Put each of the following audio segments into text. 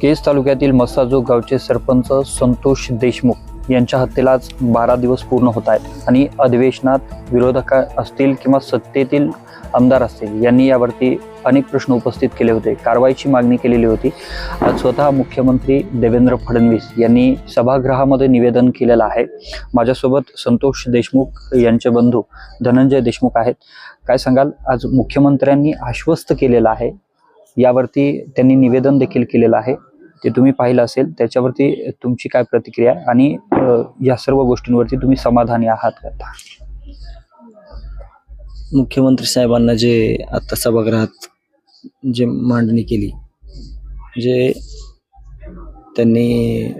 केज तालुक्यातील मसाजो गावचे सरपंच संतोष देशमुख यांच्या हत्येला आज बारा दिवस पूर्ण होत आहेत आणि अधिवेशनात विरोधक असतील किंवा सत्तेतील आमदार असतील यांनी यावरती अनेक प्रश्न उपस्थित केले होते. कारवाईची मागणी केलेली होती. आज स्वतः मुख्यमंत्री देवेंद्र फडणवीस यांनी सभागृहामध्ये निवेदन केलेलं आहे. माझ्यासोबत संतोष देशमुख यांचे बंधू धनंजय देशमुख आहेत. काय सांगाल? आज मुख्यमंत्र्यांनी आश्वस्त केलेलं आहे. यावरती त्यांनी निवेदन देखील केलेलं आहे. ते तुम्ही पाहिलं असेल त्याच्यावरती तुमची काय प्रतिक्रिया आणि या सर्व गोष्टींवरती तुम्ही समाधानी आहात का? मुख्यमंत्री साहेबांना जे आता सभागृहात जे मांडणी केली जे त्यांनी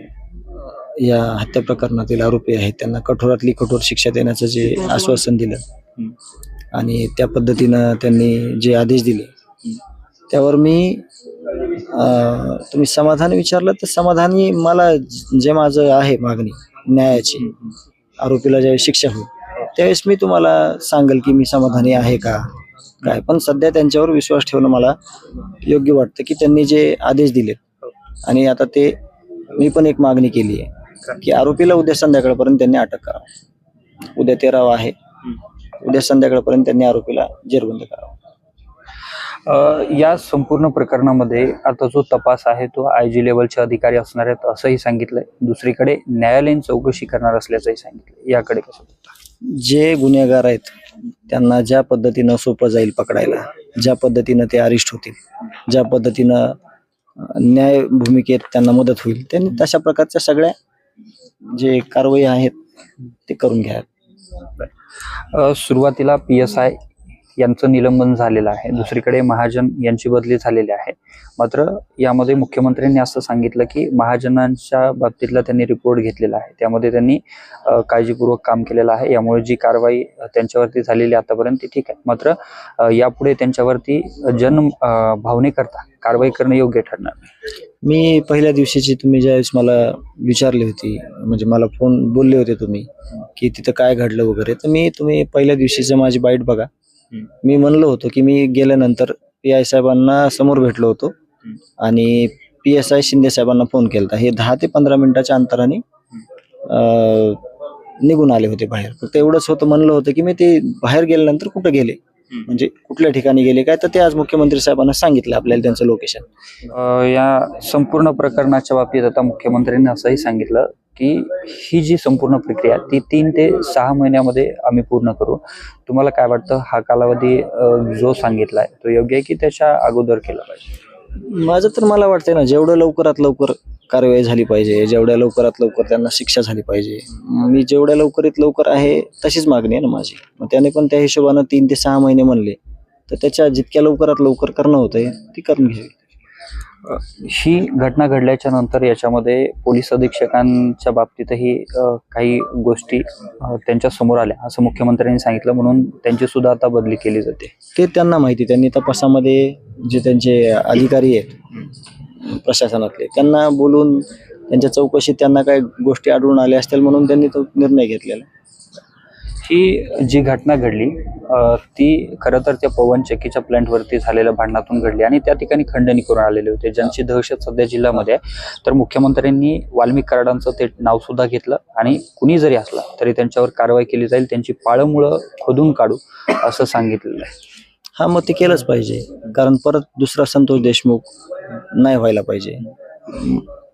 या हत्या प्रकरणातील आरोपी आहेत त्यांना कठोरातली कठोर शिक्षा देण्याचं जे आश्वासन दिलं आणि त्या पद्धतीनं त्यांनी जे आदेश दिले त्यावर मी तुम्ही समाधान विचारलं तर समाधानी मला जे माझं आहे मागणी न्यायाची आरोपीला ज्यावेळी शिक्षा होईल त्यावेळेस मी तुम्हाला सांगेल की मी समाधानी आहे का काय. पण सध्या त्यांच्यावर विश्वास ठेवणं मला योग्य वाटतं की त्यांनी जे आदेश दिलेत आणि आता ते मी पण एक मागणी केली आहे की आरोपीला उद्या संध्याकाळपर्यंत त्यांनी अटक करावं. उद्या तेरावा आहे उद्या संध्याकाळपर्यंत त्यांनी आरोपीला जेरबंद करावं. या संपूर्ण प्रकरणामध्ये आता जो तपास आहे तो आय जी लेवलचे अधिकारी असणार आहेत असंही सांगितलंय. दुसरीकडे न्यायालयीन चौकशी करणार असल्याचंही सांगितलं याकडे कसं? जे गुन्हेगार आहेत त्यांना ज्या पद्धतीनं सोपं जाईल पकडायला ज्या पद्धतीनं ते अरिस्ट होतील ज्या पद्धतीनं न्याय भूमिकेत त्यांना मदत होईल त्यांनी तशा प्रकारच्या सगळ्या जे कारवाई आहेत ते करून घ्या अ, सुरुवातीला पी एस आय यांचं निलंबन झालेलं आहे. दुसरीकडे महाजन यांची बदली झालेली आहे. मात्र यामध्ये मुख्यमंत्र्यांनी असं सांगितलं की महाजनांच्या बाबतीतला त्यांनी रिपोर्ट घेतलेला आहे. त्यामध्ये त्यांनी काळजीपूर्वक काम केलेलं आहे. यामुळे जी कारवाई त्यांच्यावरती झालेली आतापर्यंत ती ठीक आहे. मात्र यापुढे त्यांच्यावरती जन भावनेकरता कारवाई करणं योग्य ठरणार. मी पहिल्या दिवशीची तुम्ही ज्यावेळेस मला विचारली होती म्हणजे मला फोन बोलले होते तुम्ही की तिथं काय घडलं वगैरे तर मी तुम्ही पहिल्या दिवशीचं माझी बाईट बघा. मी म्हणलो होतो की मी गेल्यानंतर पी आय साहेबांना समोर भेटलो होतो. आणि पी एस आय शिंदे साहेबांना फोन केला हे दहा ते पंधरा मिनिटाच्या अंतराने निघून आले होते बाहेर. फक्त एवढंच होतं म्हणलं होतं की मी ते बाहेर गेल्यानंतर कुठं गेले? म्हणजे कुठल्या ठिकाणी गेले काय? तर ते आज मुख्यमंत्री साहेबांना सांगितलं आपल्याला त्यांचं लोकेशन या संपूर्ण प्रकरणाच्या बाबतीत आता मुख्यमंत्र्यांनी असंही सांगितलं की ही जी संपूर्ण प्रक्रिया ती तीन ते सहा महिन्यामध्ये आम्ही पूर्ण करू. तुम्हाला काय वाटतं? हा कालावधी जो जो सांगितलाय तो योग्य आहे की त्याच्या अगोदर केला पाहिजे? माझं तर मला वाटतंय ना जेवढं लवकरात लवकर कारवाई झाली पाहिजे जेवढ्या लवकरात लवकर त्यांना शिक्षा झाली पाहिजे मी जेवढ्या लवकरात लवकर आहे तशीच मागणी आहे ना माझी. मग त्याने पण त्या हिशोबानं तीन ते सहा महिने म्हणले तर त्याच्या जितक्या लवकरात लवकर करणं होतंय ती करून घ्यावी. ही घटना घडल्याच्या नंतर याच्यामध्ये पोलीस अधीक्षकांच्या बाबतीतही काही गोष्टी त्यांच्यासमोर आल्या असं मुख्यमंत्र्यांनी सांगितलं. म्हणून त्यांची सुद्धा आता बदली केली जाते. ते त्यांना माहिती त्यांनी तपासामध्ये जे त्यांचे अधिकारी आहेत प्रशासनातले त्यांना बोलून त्यांच्या चौकशीत त्यांना काही गोष्टी आढळून आल्या असतील म्हणून त्यांनी तो निर्णय घेतलेला. ही जी घटना घडली ती खरं तर त्या पवन चक्कीच्या प्लांटवरती झालेल्या भांडणातून घडली आणि त्या ठिकाणी खंडणी करून आलेले होते. ज्यांची दहशत सध्या जिल्ह्यामध्ये आहे. तर मुख्यमंत्र्यांनी वाल्मिक कराडांचं ते नावसुद्धा घेतलं आणि कुणी जरी असला तरी त्यांच्यावर कारवाई केली जाईल त्यांची पाळंमुळं खोदून काढू असं सांगितलेलं आहे. हा मग ते केलंच पाहिजे. कारण परत दुसरा संतोष देशमुख नाही व्हायला पाहिजे.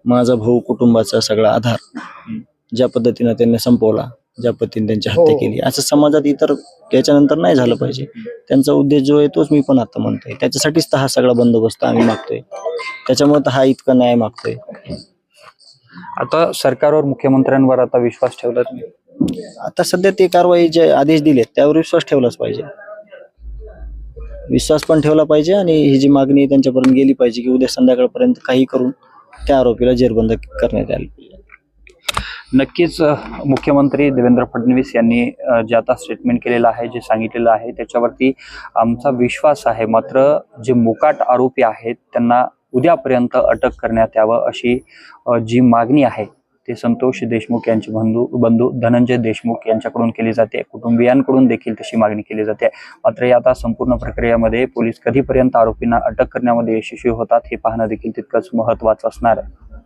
माझा भाऊ कुटुंबाचा सगळा आधार ज्या पद्धतीनं त्यांनी संपवला. ज्या पद्धतीने त्यांची हत्या हो. केली. असं समाजात इतर त्याच्यानंतर नाही झालं पाहिजे. त्यांचा उद्देश जो आहे तोच मी पण आता म्हणतोय. त्याच्यासाठीच तर हा सगळा बंदोबस्त आम्ही मागतोय. त्याच्यामुळे तर हा इतका न्याय मागतोय. आता सरकारवर मुख्यमंत्र्यांवर आता विश्वास ठेवला आता सध्या ते कारवाई जे आदेश दिलेत त्यावर विश्वास ठेवलाच पाहिजे. विश्वास पण ठेवला पाहिजे आणि ही जी मागणी त्यांच्यापर्यंत गेली पाहिजे की उद्या संध्याकाळपर्यंत काही करून त्या आरोपीला जेरबंद करण्यात आले. नक्कीच मुख्यमंत्री देवेंद्र फडणवीस यांनी जे आता स्टेटमेंट केलेलं आहे जे सांगितलेलं आहे त्याच्यावरती आमचा विश्वास आहे. मात्र जे मुकाट आरोपी आहेत त्यांना उद्यापर्यंत अटक करण्यात यावं अशी जी मागणी आहे ते संतोष देशमुख यांचे बंधू बंधू धनंजय देशमुख यांच्याकडून केली जाते. कुटुंबियांकडून देखील तशी मागणी केली जाते. मात्र या आता संपूर्ण प्रक्रियेमध्ये पोलीस कधीपर्यंत आरोपींना अटक करण्यामध्ये यशस्वी होतात हे पाहणं देखील तितकंच महत्वाचं असणार आहे.